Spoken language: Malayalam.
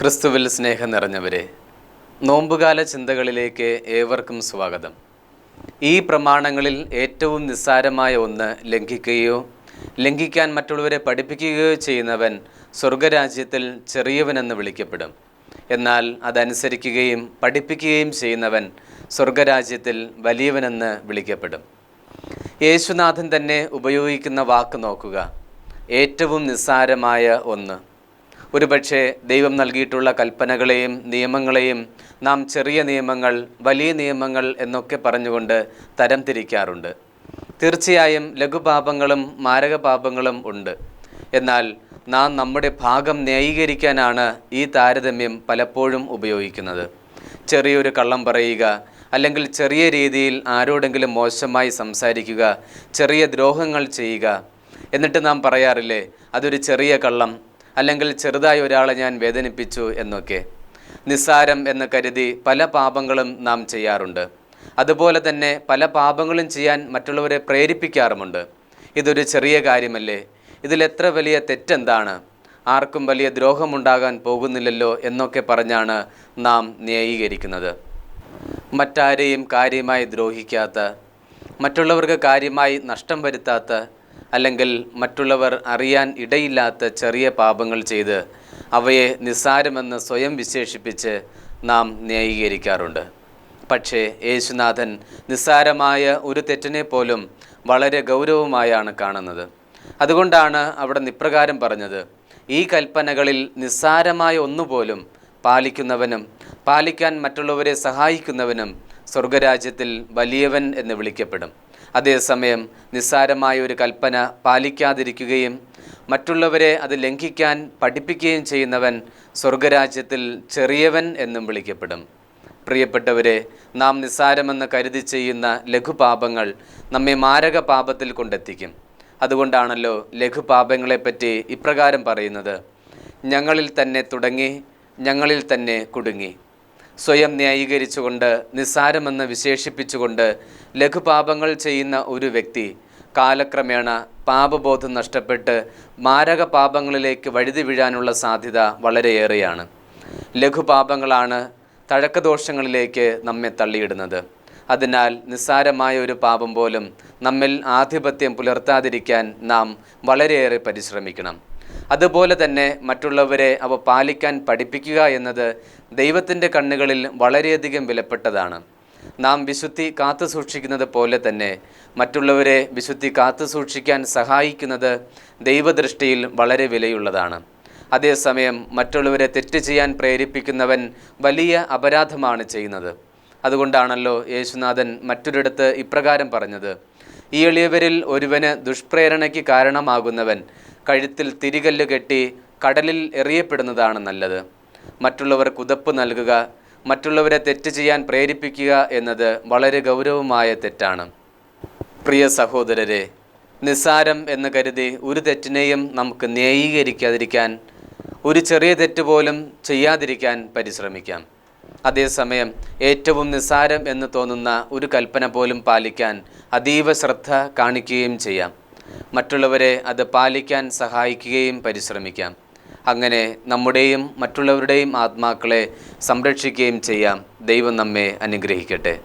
ക്രിസ്തുവിൽ സ്നേഹം നിറഞ്ഞവരെ നോമ്പുകാല ചിന്തകളിലേക്ക് ഏവർക്കും സ്വാഗതം. ഈ പ്രമാണങ്ങളിൽ ഏറ്റവും നിസ്സാരമായ ഒന്ന് ലംഘിക്കുകയോ ലംഘിക്കാൻ മറ്റുള്ളവരെ പഠിപ്പിക്കുകയോ ചെയ്യുന്നവൻ സ്വർഗരാജ്യത്തിൽ ചെറിയവനെന്ന് വിളിക്കപ്പെടും. എന്നാൽ അതനുസരിക്കുകയും പഠിപ്പിക്കുകയും ചെയ്യുന്നവൻ സ്വർഗരാജ്യത്തിൽ വലിയവനെന്ന് വിളിക്കപ്പെടും. യേശുനാഥൻ തന്നെ ഉപയോഗിക്കുന്ന വാക്ക് നോക്കുക. ഏറ്റവും നിസ്സാരമായ ഒന്ന്. ഒരുപക്ഷെ ദൈവം നൽകിയിട്ടുള്ള കൽപ്പനകളെയും നിയമങ്ങളെയും നാം ചെറിയ നിയമങ്ങൾ വലിയ നിയമങ്ങൾ എന്നൊക്കെ പറഞ്ഞുകൊണ്ട് തരം തിരിക്കാറുണ്ട് തീർച്ചയായും ലഘുപാപങ്ങളും മാരകപാപങ്ങളും ഉണ്ട്. എന്നാൽ നാം നമ്മുടെ ഭാഗം ന്യായീകരിക്കാനാണ് ഈ താരതമ്യം പലപ്പോഴും ഉപയോഗിക്കുന്നത്. ചെറിയൊരു കള്ളം പറയുക അല്ലെങ്കിൽ ചെറിയ രീതിയിൽ ആരോടെങ്കിലും മോശമായി സംസാരിക്കുക ചെറിയ ദ്രോഹങ്ങൾ ചെയ്യുക എന്നിട്ട് നാം പറയാറില്ലേ അതൊരു ചെറിയ കള്ളം അല്ലെങ്കിൽ ചെറുതായി ഒരാളെ ഞാൻ വേദനിപ്പിച്ചു എന്നൊക്കെ. നിസ്സാരം എന്ന് കരുതി പല പാപങ്ങളും നാം ചെയ്യാറുണ്ട്. അതുപോലെ തന്നെ പല പാപങ്ങളും ചെയ്യാൻ മറ്റുള്ളവരെ പ്രേരിപ്പിക്കാറുമുണ്ട്. ഇതൊരു ചെറിയ കാര്യമല്ലേ? ഇതിലെത്ര വലിയ തെറ്റെന്താണ്? ആർക്കും വലിയ ദ്രോഹമുണ്ടാകാൻ പോകുന്നില്ലല്ലോ എന്നൊക്കെ പറഞ്ഞാണ് നാം ന്യായീകരിക്കുന്നത്. മറ്റാരെയും കാര്യമായി ദ്രോഹിക്കാത്ത മറ്റുള്ളവർക്ക് കാര്യമായി നഷ്ടം വരുത്താത്ത അല്ലെങ്കിൽ മറ്റുള്ളവർ അറിയാൻ ഇടയില്ലാത്ത ചെറിയ പാപങ്ങൾ ചെയ്ത് അവയെ നിസ്സാരമെന്ന് സ്വയം വിശേഷിപ്പിച്ച് നാം ന്യായീകരിക്കാറുണ്ട്. പക്ഷേ യേശുനാഥൻ നിസ്സാരമായ ഒരു തെറ്റിനെ പോലും വളരെ ഗൗരവമായാണ് കാണുന്നത്. അതുകൊണ്ടാണ് അവിടെ നിപ്രകാരം പറഞ്ഞത് ഈ കൽപ്പനകളിൽ നിസ്സാരമായ ഒന്നുപോലും പാലിക്കുന്നവനും പാലിക്കാൻ മറ്റുള്ളവരെ സഹായിക്കുന്നവനും സ്വർഗരാജ്യത്തിൽ വലിയവൻ എന്ന് വിളിക്കപ്പെടും. അതേസമയം നിസ്സാരമായ ഒരു കൽപ്പന പാലിക്കാതിരിക്കുകയും മറ്റുള്ളവരെ അത് ലംഘിക്കാൻ പഠിപ്പിക്കുകയും ചെയ്യുന്നവൻ സ്വർഗരാജ്യത്തിൽ ചെറിയവൻ എന്നും വിളിക്കപ്പെടും. പ്രിയപ്പെട്ടവരെ നാം നിസ്സാരമെന്ന് കരുതി ചെയ്യുന്ന ലഘുപാപങ്ങൾ നമ്മെ മാരക പാപത്തിൽ കൊണ്ടെത്തിക്കും. അതുകൊണ്ടാണല്ലോ ലഘുപാപങ്ങളെപ്പറ്റി ഇപ്രകാരം പറയുന്നത്. ഞങ്ങളിൽ തന്നെ തുടങ്ങി ഞങ്ങളിൽ തന്നെ കുടുങ്ങി. സ്വയം ന്യായീകരിച്ചുകൊണ്ട് നിസ്സാരമെന്ന് വിശേഷിപ്പിച്ചുകൊണ്ട് ലഘുപാപങ്ങൾ ചെയ്യുന്ന ഒരു വ്യക്തി കാലക്രമേണ പാപബോധം നഷ്ടപ്പെട്ട് മാരക പാപങ്ങളിലേക്ക് വഴുതി വീഴാനുള്ള സാധ്യത വളരെയേറെയാണ്. ലഘുപാപങ്ങളാണ് തഴക്കദോഷങ്ങളിലേക്ക് നമ്മെ തള്ളിയിടുന്നത്. അതിനാൽ നിസ്സാരമായ ഒരു പാപം പോലും നമ്മിൽ ആധിപത്യം പുലർത്താതിരിക്കാൻ നാം വളരെയേറെ പരിശ്രമിക്കണം. അതുപോലെ തന്നെ മറ്റുള്ളവരെ അവ പാലിക്കാൻ പഠിപ്പിക്കുക എന്നത് ദൈവത്തിന്റെ കണ്ണുകളിൽ വളരെയധികം വിലപ്പെട്ടതാണ്. നാം വിശുദ്ധി കാത്തു സൂക്ഷിക്കുന്നത് പോലെ തന്നെ മറ്റുള്ളവരെ വിശുദ്ധി കാത്തു സൂക്ഷിക്കാൻ സഹായിക്കുന്നത് ദൈവദൃഷ്ടിയിൽ വളരെ വിലയുള്ളതാണ്. അതേസമയം മറ്റുള്ളവരെ തെറ്റ് ചെയ്യാൻ പ്രേരിപ്പിക്കുന്നവൻ വലിയ അപരാധമാണ് ചെയ്യുന്നത്. അതുകൊണ്ടാണല്ലോ യേശുനാഥൻ മറ്റൊരിടത്ത് ഇപ്രകാരം പറഞ്ഞത് ഈ എളിയവരിൽ ഒരുവന് ദുഷ്പ്രേരണയ്ക്ക് കാരണമാകുന്നവൻ കഴുത്തിൽ തിരികല്ല് കെട്ടി കടലിൽ എറിയപ്പെടുന്നതാണ് നല്ലത്. മറ്റുള്ളവർ കുതപ്പ് നൽകുക മറ്റുള്ളവരെ തെറ്റ് ചെയ്യാൻ പ്രേരിപ്പിക്കുക എന്നത് വളരെ ഗൗരവമായ തെറ്റാണ്. പ്രിയ സഹോദരരെ നിസ്സാരം എന്ന് കരുതി ഒരു തെറ്റിനെയും നമുക്ക് ന്യായീകരിക്കാതിരിക്കാൻ ഒരു ചെറിയ തെറ്റ് പോലും ചെയ്യാതിരിക്കാൻ പരിശ്രമിക്കാം. അതേസമയം ഏറ്റവും നിസ്സാരം എന്ന് തോന്നുന്ന ഒരു കൽപ്പന പോലും പാലിക്കാൻ അതീവ ശ്രദ്ധ കാണിക്കുകയും ചെയ്യാം. മറ്റുള്ളവരെ അത് പാലിക്കാൻ സഹായിക്കുകയും പരിശ്രമിക്കാം. അങ്ങനെ നമ്മുടെയും മറ്റുള്ളവരുടെയും ആത്മാക്കളെ സംരക്ഷിക്കുകയും ചെയ്യാം. ദൈവം നമ്മെ അനുഗ്രഹിക്കട്ടെ.